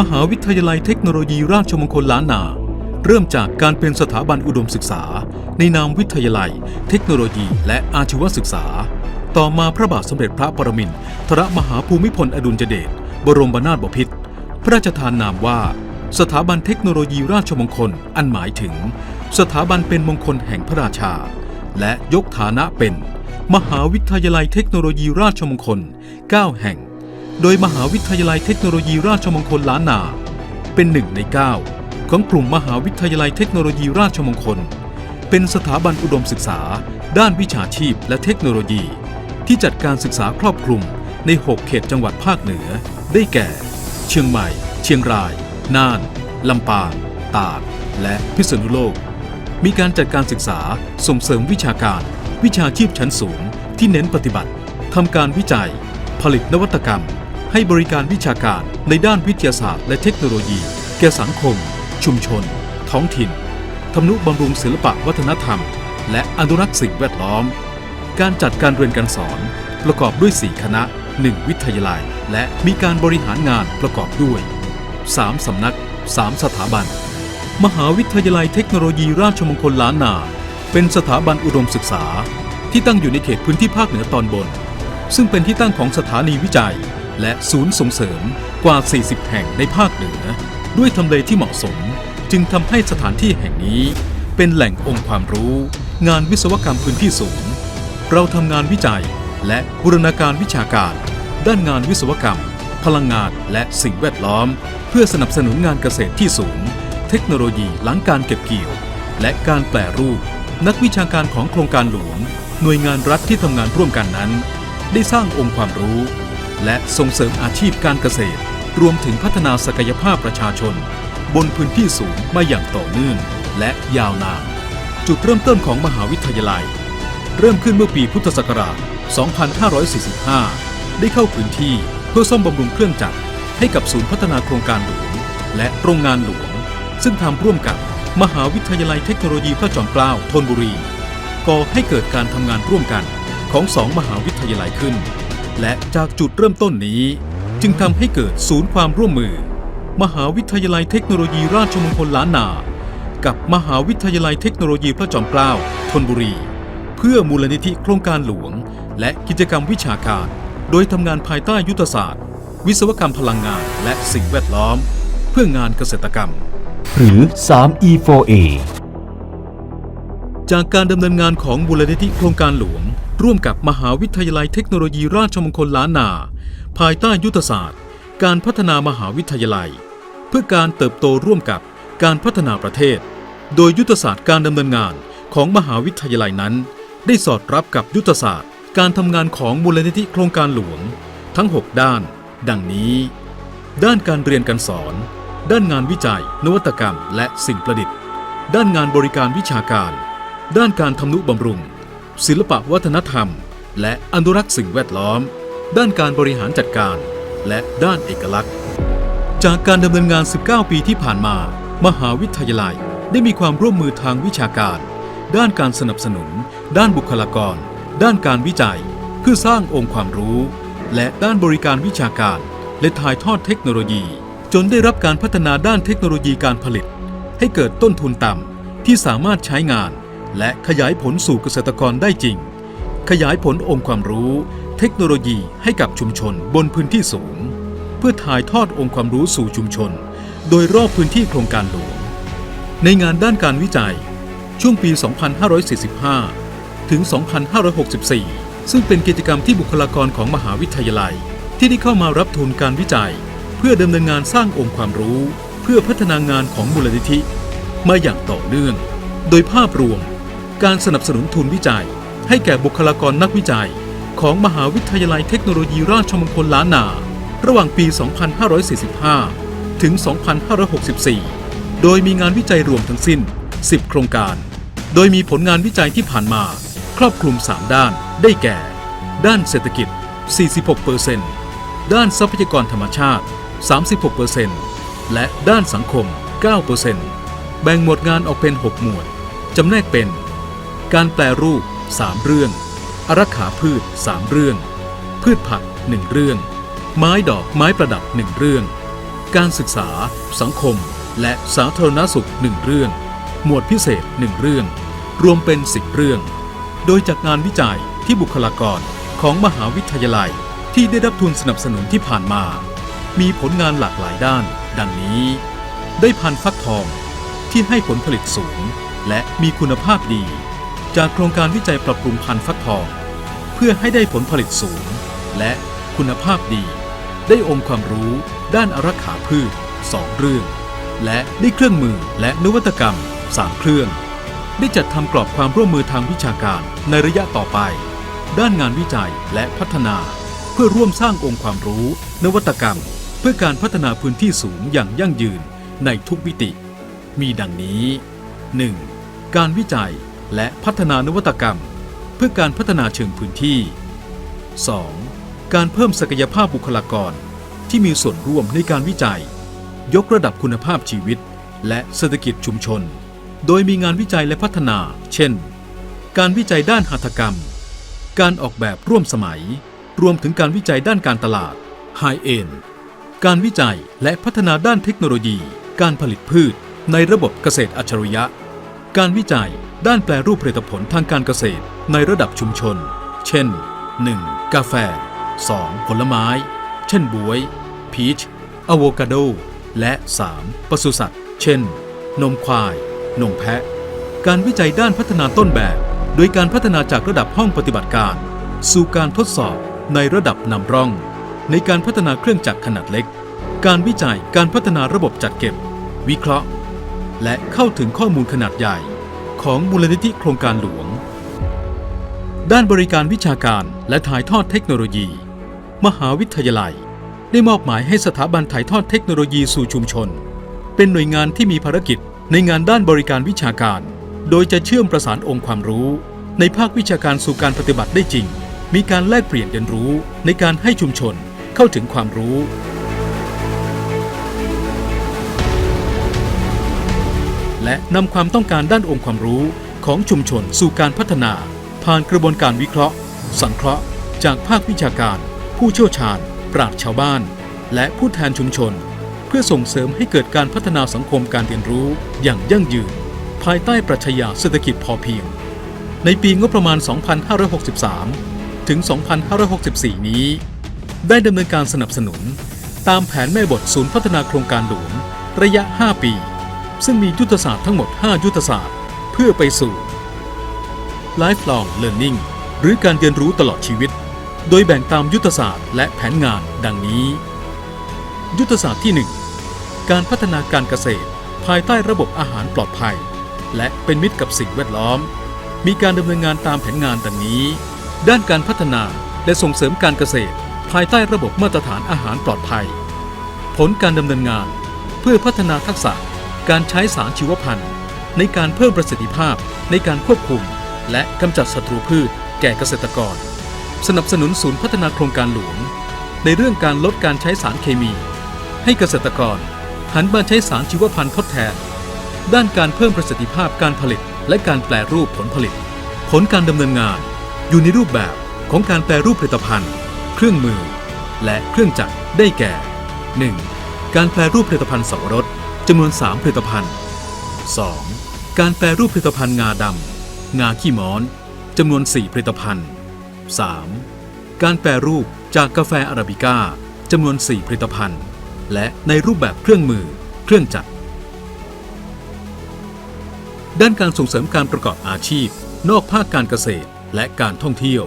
มหาวิทยาลัยเทคโนโลยีราชมงคลล้านนา เริ่มจากการเป็นสถาบันอุดมศึกษา ในนามวิทยาลัย เทคโนโลยี และอาชีวศึกษา ต่อมาพระบาทสมเด็จพระปรมินทรมหาภูมิพลอดุลยเดชบรมนาถบพิตรพระราชทานนามว่า สถาบันเทคโนโลยีราชมงคลอันหมายถึง สถาบันเป็นมงคลแห่งพระราชา และยกฐานะเป็น มหาวิทยาลัยเทคโนโลยีราชมงคล 9 แห่ง โดยมหาวิทยาลัยเทคโนโลยีราชมงคลล้านนา เป็นหนึ่งใน 9 ของกลุ่มมหาวิทยาลัยเทคโนโลยีราชมงคล เป็นสถาบันอุดมศึกษา ด้านวิชาชีพและเทคโนโลยี ที่จัดการศึกษาครอบคลุมใน 6 เขตจังหวัดภาคเหนือ ได้แก่ เชียงใหม่ เชียงราย น่าน ลำปาง ตาก และพิษณุโลก มีการจัดการศึกษาส่งเสริมวิชาการ วิชาชีพชั้นสูงที่เน้นปฏิบัติทำการวิจัย ผลิตนวัตกรรม ให้บริการวิชาการในด้านวิทยาศาสตร์และเทคโนโลยี แก่สังคม ชุมชน ท้องถิ่นทำนุบำรุงศิลปะวัฒนธรรม และอนุรักษ์สิ่งแวดล้อม การจัดการเรียนการสอน ประกอบด้วย 4 คณะ 1 วิทยาลัย และมีการบริหารงานประกอบด้วย 3 สำนัก 3 สถาบัน มหาวิทยาลัยเทคโนโลยีราชมงคลล้านนา เป็นสถาบันอุดมศึกษา ที่ตั้งอยู่ในเขตพื้นที่ภาคเหนือตอนบน ซึ่งเป็นที่ตั้งของสถานีวิจัย และศูนย์ส่งเสริมกว่า 40 แห่งในภาคเหนือ ด้วยทำเลที่เหมาะสม จึงทำให้สถานที่แห่งนี้ เป็นแหล่งองค์ความรู้ งานวิศวกรรมพื้นที่สูง เราทำงานวิจัยและบูรณาการวิชาการ ด้านงานวิศวกรรม พลังงานและสิ่งแวดล้อม เพื่อสนับสนุนงานเกษตรที่สูง เทคโนโลยีหลังการเก็บเกี่ยว และการแปลรูป นักวิชาการของโครงการหลวง หน่วยงานรัฐที่ทำงานร่วมกันนั้น ได้สร้างองค์ความรู้ และส่งเสริมอาชีพการเกษตร รวมถึงพัฒนาศักยภาพประชาชน บนพื้นที่สูงมาอย่างต่อเนื่องและยาวนาน จุดเริ่มต้นของมหาวิทยาลัย เริ่มขึ้นเมื่อปีพุทธศักราช 2545 ได้เข้าพื้นที่เพื่อซ่อมบำรุงเครื่องจักรให้กับศูนย์พัฒนาโครงการหลวง และโรงงานหลวง ซึ่งทำร่วมกับมหาวิทยาลัยเทคโนโลยีพระจอมเกล้าธนบุรีก่อให้เกิดการทำงานร่วมกันของสองมหาวิทยาลัยขึ้น และจากจุดเริ่มต้นนี้ จึงทำให้เกิดศูนย์ความร่วมมือ มหาวิทยาลัยเทคโนโลยีราชมงคลล้านนา กับมหาวิทยาลัยเทคโนโลยีพระจอมเกล้าธนบุรี เพื่อมูลนิธิโครงการหลวง และกิจกรรมวิชาการ โดยทำงานภายใต้ยุทธศาสตร์ วิศวกรรมพลังงานและสิ่งแวดล้อม เพื่องานเกษตรกรรม หรือ 3E4A จากการดำเนินงานของมูลนิธิโครงการหลวง ร่วมกับมหาวิทยาลัยเทคโนโลยีราชมงคลล้านนา ภายใต้ยุทธศาสตร์ การพัฒนามหาวิทยาลัย เพื่อการเติบโตร่วมกับการพัฒนาประเทศ โดยยุทธศาสตร์การดำเนินงานของมหาวิทยาลัยนั้น ได้สอดรับกับยุทธศาสตร์ การทำงานของมูลนิธิโครงการหลวง ทั้ง 6 ด้าน ดังนี้ ด้านการเรียนการสอน ด้านงานวิจัย นวัตกรรม และสิ่งประดิษฐ์ ด้านงานบริการวิชาการ ด้านการทำนุบำรุง ศิลปวัฒนธรรม และอนุรักษ์สิ่งแวดล้อม ด้านการบริหารจัดการ และด้านเอกลักษณ์ จากการดำเนินงาน 19 ปีที่ผ่านมา มหาวิทยาลัยได้มีความร่วมมือทางวิชาการ ด้านการสนับสนุน ด้านบุคลากร ด้านการวิจัย เพื่อสร้างองค์ความรู้ และด้านบริการวิชาการ และถ่ายทอดเทคโนโลยี จนได้รับการพัฒนาด้านเทคโนโลยีการผลิต ให้เกิดต้นทุนต่ำที่สามารถใช้งาน และขยายผลสู่เกษตรกรได้จริง ขยายผลองค์ความรู้ เทคโนโลยีให้กับชุมชนบนพื้นที่สูง เพื่อถ่ายทอดองค์ความรู้สู่ชุมชน โดยรอบพื้นที่โครงการหลวง ในงานด้านการวิจัย ช่วงปี 2545 ถึง 2564 ซึ่งเป็นกิจกรรมที่บุคลากรของมหาวิทยาลัย ที่ได้เข้ามารับทุนการวิจัย เพื่อดำเนินงานสร้างองค์ความรู้ เพื่อพัฒนางานของมูลนิธิ มาอย่างต่อเนื่อง โดยภาพรวม การสนับสนุนทุนวิจัย ให้แก่บุคลากรนักวิจัย ของมหาวิทยาลัยเทคโนโลยีราชมงคลล้านนา ระหว่างปี 2545 ถึง 2564 โดยมีงานวิจัยรวมทั้งสิ้น 10 โครงการ โดยมีผลงานวิจัยที่ผ่านมา ครอบคลุม 3 ด้าน ได้แก่ ด้านเศรษฐกิจ 46%ด้านทรัพยากรธรรมชาติ 36%และด้านสังคม 9%แบ่งหมวดงานออกเป็น 6 หมวด จำแนกเป็น การแปลรูป 3 เรื่องอารักขาพืช 3 เรื่อง พืชผัก 1 เรื่อง ไม้ดอกไม้ประดับ 1 เรื่อง การศึกษา สังคม และสาธารณสุขหนึ่งเรื่อง หมวดพิเศษหนึ่งเรื่อง รวมเป็นสิบเรื่อง โดยจากงานวิจัยที่บุคลากรของมหาวิทยาลัยที่ได้รับทุนสนับสนุนที่ผ่านมา มีผลงานหลากหลายด้าน ดังนี้ ได้พันธุ์ฟักทองที่ให้ผลผลิตสูง และมีคุณภาพดี จากโครงการวิจัยปรับปรุงพันธุ์ฟักทอง เพื่อให้ได้ผลผลิตสูง และคุณภาพดี ได้องค์ความรู้ ด้านอารักขาพืช2เรื่อง และได้เครื่องมือและนวัตกรรม3เครื่อง ได้จัดทำกรอบความร่วมมือทางวิชาการในระยะต่อไป ด้านงานวิจัยและพัฒนา เพื่อร่วมสร้างองค์ความรู้ นวัตกรรม เพื่อการพัฒนาพื้นที่สูงอย่างยั่งยืนในทุกมิติ มีดังนี้ 1. การวิจัย และพัฒนานวัตกรรม เพื่อการพัฒนาเชิงพื้นที่ 2. การเพิ่มศักยภาพบุคลากร ที่มีส่วนร่วมในการวิจัย ยกระดับคุณภาพชีวิต และเศรษฐกิจชุมชน โดยมีงานวิจัยและพัฒนา เช่น การวิจัยด้านหัตถกรรม การออกแบบร่วมสมัย รวมถึงการวิจัยด้านการตลาด High End การวิจัยและพัฒนาด้านเทคโนโลยี การผลิตพืช ในระบบเกษตรอัจฉริยะ การวิจัยด้านแปลรูปผลิตผลทางการเกษตรในระดับชุมชน เช่น 1. กาแฟ 2. ผลไม้ เช่นบวย พีชอะโวคาโด และ 3. ปศุสัตว์ เช่น นมควาย นมแพะ การวิจัยด้านพัฒนาต้นแบบ โดยการพัฒนาจากระดับห้องปฏิบัติการ สู่การทดสอบในระดับนำร่อง ในการพัฒนาเครื่องจักรขนาดเล็ก การวิจัยการพัฒนาระบบจัดเก็บ วิเคราะห์ และเข้าถึงข้อมูลขนาดใหญ่ของมูลนิธิโครงการหลวง ด้านบริการวิชาการและถ่ายทอดเทคโนโลยี มหาวิทยาลัย ได้มอบหมายให้สถาบันถ่ายทอดเทคโนโลยีสู่ชุมชน เป็นหน่วยงานที่มีภารกิจในงานด้านบริการวิชาการ โดยจะเชื่อมประสานองค์ความรู้ ในภาควิชาการสู่การปฏิบัติได้จริง มีการแลกเปลี่ยนเรียนรู้ในการให้ชุมชนเข้าถึงความรู้ และนำความต้องการด้านองค์ความรู้ของชุมชนสู่การพัฒนา ผ่านกระบวนการวิเคราะห์ สังเคราะห์ จากภาควิชาการ ผู้เชี่ยวชาญ ปราชญ์ชาวบ้าน และผู้แทนชุมชน เพื่อส่งเสริมให้เกิดการพัฒนาสังคมการเรียนรู้อย่างยั่งยืน ภายใต้ปรัชญาเศรษฐกิจพอเพียง ในปีงบประมาณ 2563 ถึง 2564 นี้ ได้ดำเนินการสนับสนุน ตามแผนแม่บทศูนย์พัฒนาโครงการหลวงระยะ 5 ปี ซึ่งมียุทธศาสตร์ทั้งหมด 5 ยุทธศาสตร์ เพื่อไปสู่ Lifelong Learning หรือการเรียนรู้ตลอดชีวิต โดยแบ่งตามยุทธศาสตร์และแผนงานดังนี้ ยุทธศาสตร์ที่ 1 การพัฒนาการเกษตร ภายใต้ระบบอาหารปลอดภัย และเป็นมิตรกับสิ่งแวดล้อม มีการดำเนินงานตามแผนงานดังนี้ ด้านการพัฒนาและส่งเสริมการเกษตร ภายใต้ระบบมาตรฐานอาหารปลอดภัย ผลการดำเนินงาน เพื่อพัฒนาทักษะ การใช้สารชีวพันธุ์ ในการเพิ่มประสิทธิภาพในการควบคุม และกำจัดศัตรูพืช แก่เกษตรกร สนับสนุนศูนย์พัฒนาโครงการหลวง ในเรื่องการลดการใช้สารเคมี ให้เกษตรกร หันมาใช้สารชีวพันธุ์ทดแทน ด้านการเพิ่มประสิทธิภาพการผลิต และการแปลรูปผลผลิต ผลการดำเนินงานอยู่ในรูปแบบของการแปลรูปผลิตภัณฑ์ เครื่องมือ และเครื่องจักรได้แก่ 1. การแปลรูปผลิตภัณฑ์สับปะรด จำนวน 3 ผลิตภัณฑ์ 2. การแปลรูปผลิตภัณฑ์งาดำ งาขี้ม้อน จำนวน 4 ผลิตภัณฑ์ 3. การแปรรูปจากกาแฟอาราบิก้าจำนวน 4 ผลิตภัณฑ์ และในรูปแบบเครื่องมือ เครื่องจักร ด้านการส่งเสริมการประกอบอาชีพ นอกภาคการเกษตรและการท่องเที่ยว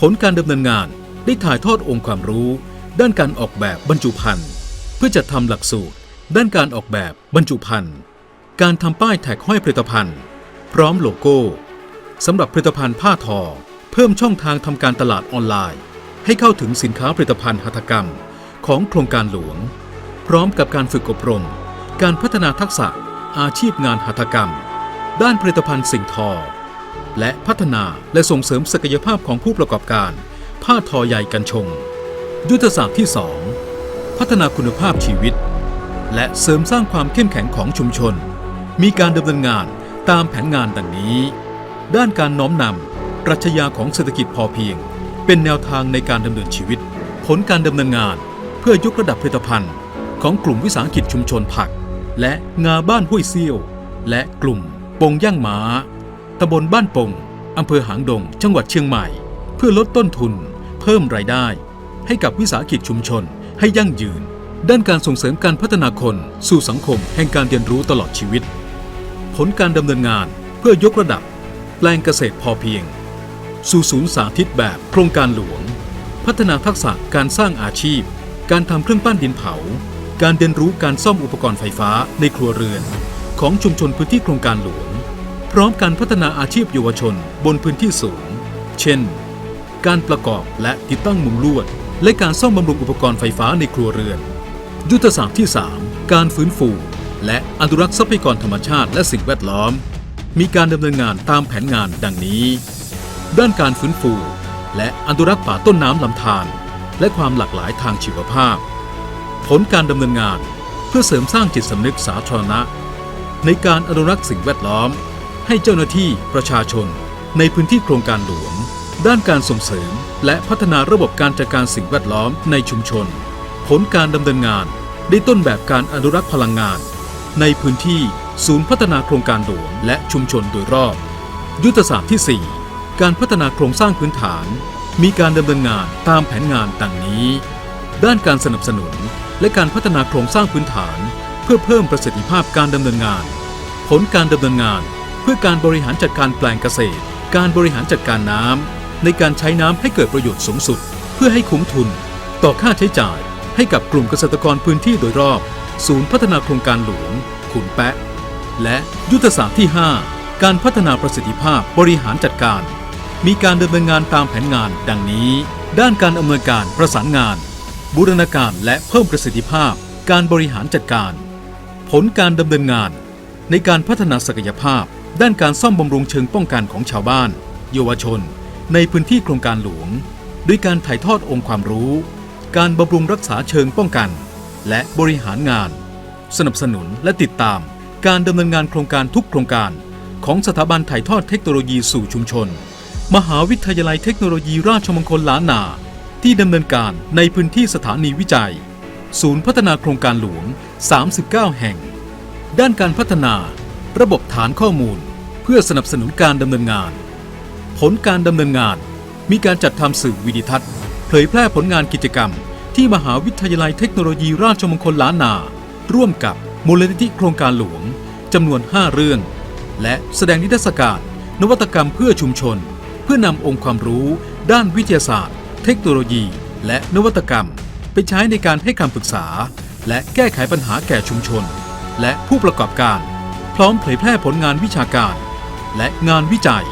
ผลการดำเนินงานได้ถ่ายทอดองค์ความรู้ ด้านการออกแบบบรรจุภัณฑ์ เพื่อจัดทำหลักสูตร ด้านการออกแบบบรรจุภัณฑ์ การทำป้ายแท็กห้อยผลิตภัณฑ์ พร้อมโลโก้สำหรับผลิตภัณฑ์ผ้าทอ เพิ่มช่องทางทำการตลาดออนไลน์ ให้เข้าถึงสินค้าผลิตภัณฑ์หัตถกรรมของโครงการหลวง พร้อมกับการฝึกอบรม การพัฒนาทักษะอาชีพงานหัตถกรรม ด้านผลิตภัณฑ์สิ่งทอ และพัฒนาและส่งเสริมศักยภาพของผู้ประกอบการ ผ้าทอใยกันชง ยุทธศาสตร์ที่ 2 พัฒนาคุณภาพชีวิต และเสริมสร้างความเข้มแข็งของชุมชน มีการดำเนินงานตามแผนงานดังนี้ ด้านการน้อมนำปรัชญาของเศรษฐกิจพอเพียง เป็นแนวทางในการดำเนินชีวิต ผลการดำเนินงานเพื่อยกระดับผลิตภัณฑ์ ของกลุ่มวิสาหกิจชุมชนผัก และงาบ้านห้วยเซี่ยว และกลุ่มปงย่างหมาตำบลบ้านปงอำเภอหางดง จังหวัดเชียงใหม่ เพื่อลดต้นทุน เพิ่มรายได้ ให้กับวิสาหกิจชุมชนให้ยั่งยืน ด้านการส่งเสริมการพัฒนาคนสู่สังคมแห่งการเรียนรู้ตลอดชีวิต ผลการดำเนินงานเพื่อยกระดับ แปลงเกษตรพอเพียง สู่ศูนย์สาธิตแบบโครงการหลวง พัฒนาทักษะการสร้างอาชีพ การทำเครื่องปั้นดินเผา การเรียนรู้การซ่อมอุปกรณ์ไฟฟ้าในครัวเรือน ของชุมชนพื้นที่โครงการหลวง พร้อมการพัฒนาอาชีพเยาวชนบนพื้นที่สูง เช่น การประกอบและติดตั้งมุงลวด และการซ่อมบำรุงอุปกรณ์ไฟฟ้าในครัวเรือน ยุทธศาสตร์ที่ 3 การฟื้นฟู และอนุรักษ์ทรัพยากรธรรมชาติและสิ่งแวดล้อม มีการดำเนินงานตามแผนงานดังนี้ ด้านการฟื้นฟู และอนุรักษ์ป่าต้นน้ำลำธารและความหลากหลายทางชีวภาพ ผลการดำเนินงานเพื่อเสริมสร้างจิตสำนึกสาธารณะ ในการอนุรักษ์สิ่งแวดล้อม ให้เจ้าหน้าที่ประชาชน ในพื้นที่โครงการหลวง ด้านการส่งเสริม และพัฒนาระบบการจัดการสิ่งแวดล้อมในชุมชน ผลการดำเนินงานได้ต้นแบบการอนุรักษ์พลังงาน ในพื้นที่ศูนย์พัฒนาโครงการหลวงและชุมชนโดยรอบ ยุทธศาสตร์ที่ 4 การพัฒนาโครงสร้างพื้นฐาน มีการดำเนินงานตามแผนงานดังนี้ ด้านการสนับสนุนและการพัฒนาโครงสร้างพื้นฐาน เพื่อเพิ่มประสิทธิภาพการดำเนินงาน ผลการดำเนินงาน เพื่อการบริหารจัดการแปลงเกษตร การบริหารจัดการน้ำในการใช้น้ำให้เกิดประโยชน์สูงสุด เพื่อให้คุ้มทุน ต่อค่าใช้จ่าย ให้กับกลุ่มเกษตรกรพื้นที่โดยรอบ ศูนย์พัฒนาโครงการหลวง ขุนแปะ และยุทธศาสตร์ที่ 5 การพัฒนาประสิทธิภาพบริหารจัดการ มีการดำเนินงานตามแผนงาน ดังนี้ ด้านการอำนวยการประสานงาน บูรณาการและเพิ่มประสิทธิภาพ การบริหารจัดการ ผลการดำเนินงาน ในการพัฒนาศักยภาพ ด้านการซ่อมบำรุงเชิงป้องกันของชาวบ้าน เยาวชน ในพื้นที่โครงการหลวง ด้วยการถ่ายทอดองค์ความรู้ การบำรุงรักษาเชิงป้องกัน และบริหารงาน สนับสนุนและติดตามการดำเนินงานโครงการทุกโครงการ ของสถาบันถ่ายทอดเทคโนโลยีสู่ชุมชน มหาวิทยาลัยเทคโนโลยีราชมงคลล้านนา ที่ดำเนินการในพื้นที่สถานีวิจัย ศูนย์พัฒนาโครงการหลวง 39 แห่ง ด้านการพัฒนา ระบบฐานข้อมูล เพื่อสนับสนุนการดำเนินงาน ผลการดำเนินงาน มีการจัดทำสื่อวิดิทัศน์ ผยแพร่ผลงานกิจกรรม ที่มหาวิทยาลัยเทคโนโลยีราชมงคลล้านนา ร่วมกับมูลนิธิโครงการหลวงจำนวน 5 เรื่อง และแสดงนิทรรศการ นวัตกรรมเพื่อชุมชน เพื่อนำองค์ความรู้ ด้านวิทยาศาสตร์ เทคโนโลยี และนวัตกรรม ไปใช้ในการให้คำปรึกษา และแก้ไขปัญหาแก่ชุมชน และผู้ประกอบการ พร้อมเผยแพร่ผลงานวิชาการ และงานวิจัย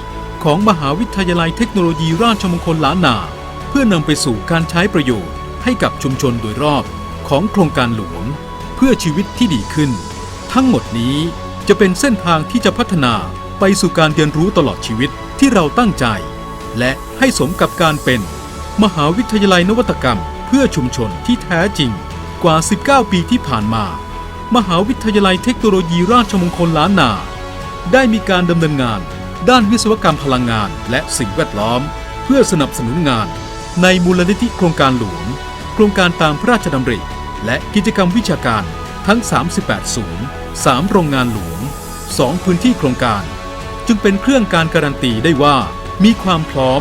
ของมหาวิทยาลัยเทคโนโลยีราชมงคลล้านนา เพื่อนำไปสู่การใช้ประโยชน์ให้กับชุมชนโดยรอบของโครงการหลวง เพื่อชีวิตที่ดีขึ้น ทั้งหมดนี้จะเป็นเส้นทางที่จะพัฒนาไปสู่การเรียนรู้ตลอดชีวิตที่เราตั้งใจ และให้สมกับการเป็น มหาวิทยาลัยนวัตกรรม เพื่อชุมชนที่แท้จริงกว่า 19 ปีที่ผ่านมา มหาวิทยาลัยเทคโนโลยีราชมงคลล้านนา ได้มีการดำเนินงาน ด้านวิศวกรรมพลังงานและสิ่งแวดล้อม เพื่อสนับสนุนงาน ในมูลนิธิโครงการหลวง โครงการตามพระราชดำริ และกิจกรรมวิชาการทั้ง 38ศูนย์3โรงงานหลวง 2 พื้นที่โครงการ จึงเป็นเครื่องการการันตีได้ว่า มีความพร้อม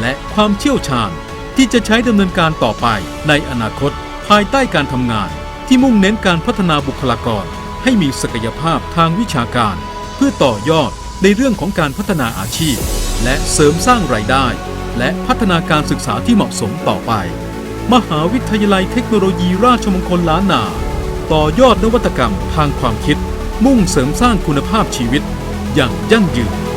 และความเชี่ยวชาญที่จะใช้ดำเนินการต่อไปในอนาคตภายใต้การทำงาน ที่มุ่งเน้นการพัฒนาบุคลากร ให้มีศักยภาพทางวิชาการ เพื่อต่อยอดในเรื่องของการพัฒนาอาชีพ และเสริมสร้างรายได้ และพัฒนาการศึกษาที่เหมาะสมต่อไป มหาวิทยาลัยเทคโนโลยีราชมงคลล้านนา ต่อยอดนวัตกรรมทางความคิด มุ่งเสริมสร้างคุณภาพชีวิตอย่างยั่งยืน